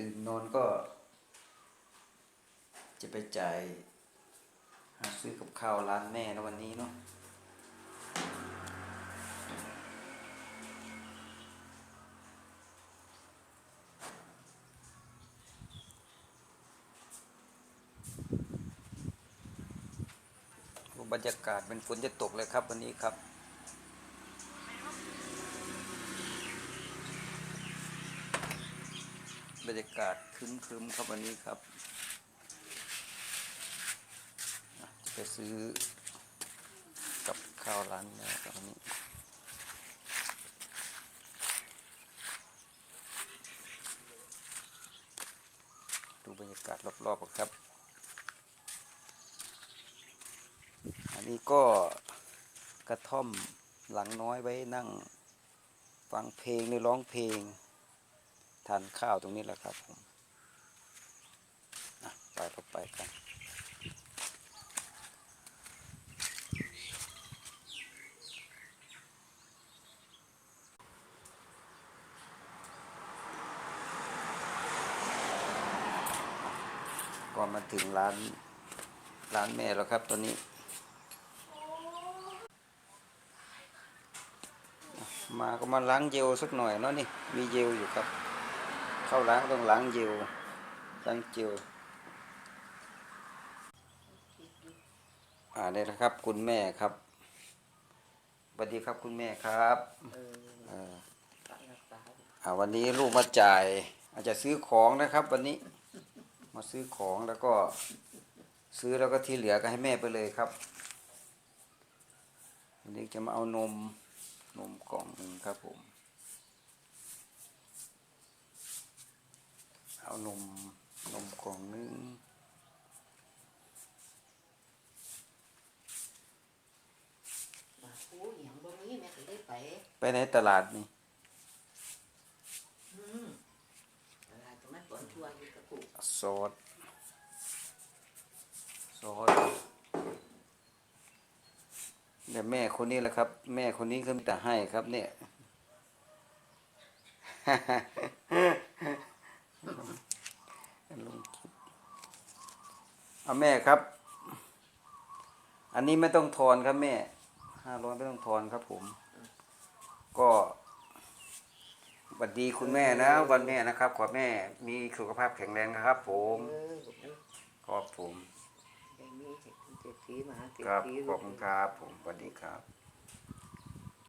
ตื่นนอนก็ จะไปจ่ายหาซื้อกับข้าวร้านแม่นะวันนี้เนาะบรรยากาศเป็นฝนจะตกเลยครับวันนี้ครับ บรรยากาศครึ้มครับวันนี้ครับ จะไปซื้อกับข้าวร้านแม่ครับวันนี้ดูบรรยากาศรอบๆก่อนครับ อันนี้ก็กระท่อมหลังน้อยไว้นั่ง ฟังเพลงหรือร้องเพลง ทานข้าวตรงนี้แหละครับผมไปเราไปกันก็มาถึงร้านร้านแม่แล้วครับตอนนี้ มาก็มาล้างเจลสักหน่อยเนาะนี่ มีเจลอยู่ครับ เข้าล้างต้องล้างเจลล้างเจลอ่านี่นะครับ คุณแม่ครับสวัสดีครับคุณแม่ครับเอออ่าวันนี้ลูกมาจ่าย อาจจะซื้อของนะครับ วันนี้ มาซื้อของแล้วก็ ซื้อแล้วก็ที่เหลือก็ให้แม่ไปเลยครับวันนี้จะมาเอานมนมกล่องหนึ่งครับผม เอานมนมกล่องหนึงมาคูอย่างบ่มีแม่ก็ได้ไปไปไหนตลาดนี่อืมตลาดตรงนั้นปอนทัวร์อยู่กับกูซอสซอสเนี่ยแม่คนนี้แหละครับ แม่คนนี้ก็มีแต่ให้ครับเนี่ย ลงคลิป เอาแม่ครับ อันนี้ไม่ต้องทอนครับแม่ห้าร้อยไม่ต้องทอนครับผม ก็สวัสดีคุณแม่นะ วันแม่นะครับ ขอแม่มีสุขภาพแข็งแรงนะครับ ผมเออลูกนั้นขอบผมได้มีเศรษฐีมหาเศรษครับฐีขอบคุณครับผมสวัสดีครับ